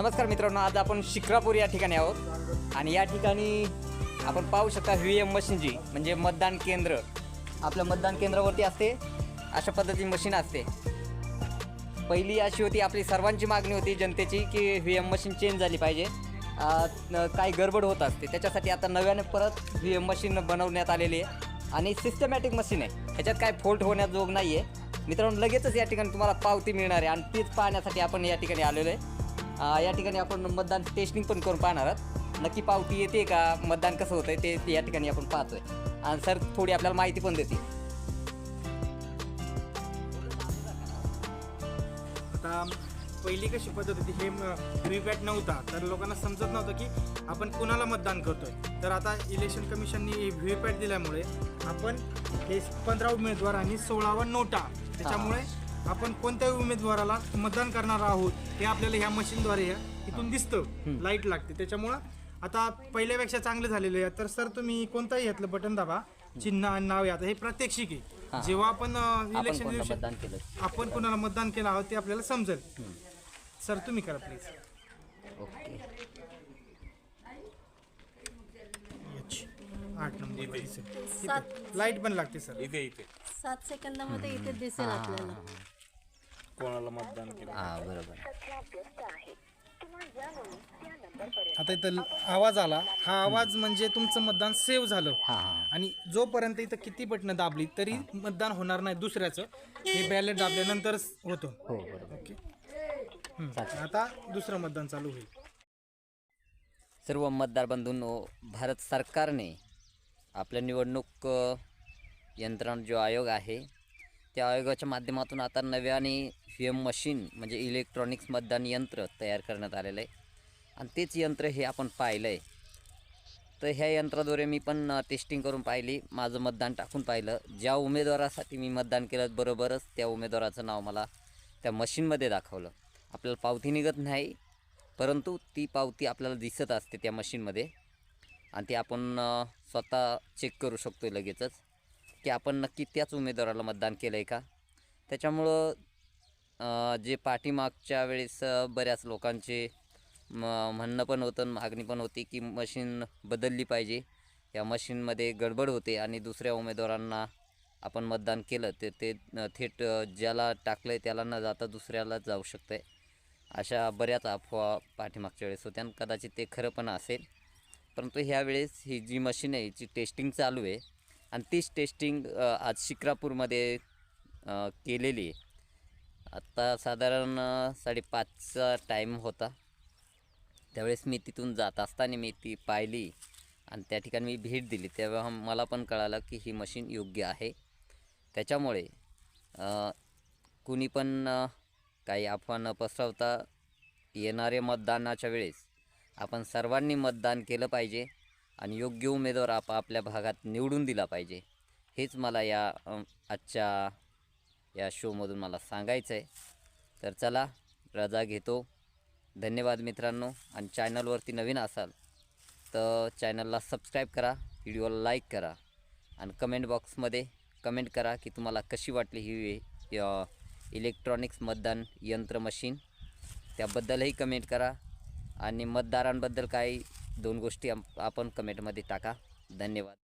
नमस्कार मित्रांनो आज आपण शिक्रापूर या ठिकाणी आहोत. आणि या ठिकाणी आपण पाहू शकता व्ही एम मशीन जी म्हणजे मतदान केंद्र. आपल्या मतदान केंद्रावरती असते अशा पद्धतीची मशीन असते. पहिली अशी होती आपली सर्वांची मागणी होती जनतेची की व्ही एम मशीन चेंज झाली पाहिजे. काही गडबड होत असते. त्याच्यासाठी आता नव्याने परत व्ही एम मशीन बनवण्यात आलेली आहे. आणि सिस्टमॅटिक मशीन आहे. ह्याच्यात काय फोल्ट होण्याजोग नाही आहे मित्रांनो लगेचच या ठिकाणी तुम्हाला पावती मिळणार आहे. आणि तीच पाहण्यासाठी आपण या ठिकाणी आलेलो आहे. या ठिकाणी आपण मतदान टेस्टिंग पण करून पाहणार आहोत. नक्की पावती येते का? मतदान कसं होतंय? ते ते या ठिकाणी आपण पाहतोय. आणि सर थोडी आपल्याला माहिती पण देते आता पहिली कशी पद्धत होती हे व्हीपॅट नव्हता. तर लोकांना समजत नव्हतं की आपण कोणाला मतदान करतोय. तर आता इलेक्शन कमिशननी व्हीपॅट दिल्यामुळे आपण हे पंधरा उमेदवार आणि सोळावा नोटा. त्याच्यामुळे आपण कोणत्याही उमेदवाराला मतदान करणार आहोत हे आपल्याला ह्या मशीनद्वारे ह्या इथून दिसतं. लाइट लागते. त्याच्यामुळं आता पहिल्यापेक्षा चांगलं झालेलं आहे तर सर तुम्ही कोणताही ह्यातलं बटन दाबा. चिन्ह आणि नाव आहे आता हे प्रात्यक्षिक हा. आहे जेव्हा आपण आपण इलेक्शन कोणतं दिवशी मतदान केलं? आपण कोणाला मतदान केलं आहोत ते आपल्याला समजेल. सर तुम्ही करा प्लीज ओके. आठ नंबर. लाइट पण लागते सर. इथे इथे. सात सेकंदामध्ये इथे दिसेल आपल्याला. कोणाला मतदान केलं? हां बरोबर. आता इथं आवाज आला. हा आवाज म्हणजे तुमचं मतदान सेव्ह झालं. हां हां. आणि जोपर्यंत इथं किती बटणं दाबली तरी मतदान होणार नाही दुसऱ्याचं. हे बॅलेट दाबल्यानंतरच होतं. हो बरोबर. ओके. हम्म. आता दुसरं मतदान चालू होईल. सर्व मतदार बंधूंनो भारत सरकारने आपल्या निवडणूक अ, यंत्रणा जो आयोग आहे त्या आयोगाच्या माध्यमातून आता नव्याने व्ही एम मशीन म्हणजे इलेक्ट्रॉनिक्स मतदान यंत्र तयार करण्यात आलेलं आहे. आणि तेच यंत्र हे आपण पाहिलं आहे तर ह्या यंत्राद्वारे मी पण टेस्टिंग करून पाहिली माझं मतदान टाकून पाहिलं. ज्या उमेदवारासाठी मी मतदान केलं बरोबरच त्या उमेदवाराचं नाव मला त्या मशीनमध्ये दाखवलं. आपल्याला पावती निघत नाही परंतु ती पावती आपल्याला दिसत असते त्या मशीनमध्ये. आणि ती आपण स्वतः चेक करू शकतो लगेचच. की आपण नक्की त्याच उमेदवाराला मतदान केलं आहे का? त्याच्यामुळं जे पाठीमागच्या वेळेस बऱ्याच लोकांचे म म्हणणं पण होतं आणि मागणी पण होती की मशीन बदलली पाहिजे. या मशीनमध्ये गडबड होते आणि दुसऱ्या उमेदवारांना आपण मतदान केलं ते ते थेट ज्याला टाकलं आहे त्याला न जाता दुसऱ्याला जाऊ शकतं आहे अशा बऱ्याच अफवा पाठीमागच्या वेळेस होत्या आणि कदाचित ते खरं पण असेल. परंतु ह्यावेळेस ही जी मशीन आहे हिची टेस्टिंग चालू आहे. आणि तीच टेस्टिंग आज शिक्रापूरमध्ये केलेली आहे. आत्ता साधारण साडेपाचचा टाईम होता. त्यावेळेस मी तिथून जात असताना मी ती पाहिली आणि त्या ठिकाणी मी भेट दिली. तेव्हा मला पण कळालं की ही मशीन योग्य आहे. त्याच्यामुळे कुणी पण काही अफवा न पसरवता येणारे मतदानाच्या वेळेस आपण सर्वांनी मतदान केलं पाहिजे. आणि योग्य उमेदवार आपापल्या भागात निवडून दिला पाहिजे. हेच मला या आजच्या या शोमधून मला सांगायचं आहे. तर चला रजा घेतो. धन्यवाद मित्रांनो. आणि चॅनलवरती नवीन असाल तर चॅनलला सबस्क्राईब करा. व्हिडिओला लाईक करा. आणि कमेंट बॉक्समध्ये कमेंट करा की तुम्हाला कशी वाटली ही इलेक्ट्रॉनिक्स मतदान यंत्र मशीन त्याबद्दलही कमेंट करा. आणि मतदारांबद्दल काही दोन गोष्टी आपण कमेंटमध्ये टाका. धन्यवाद.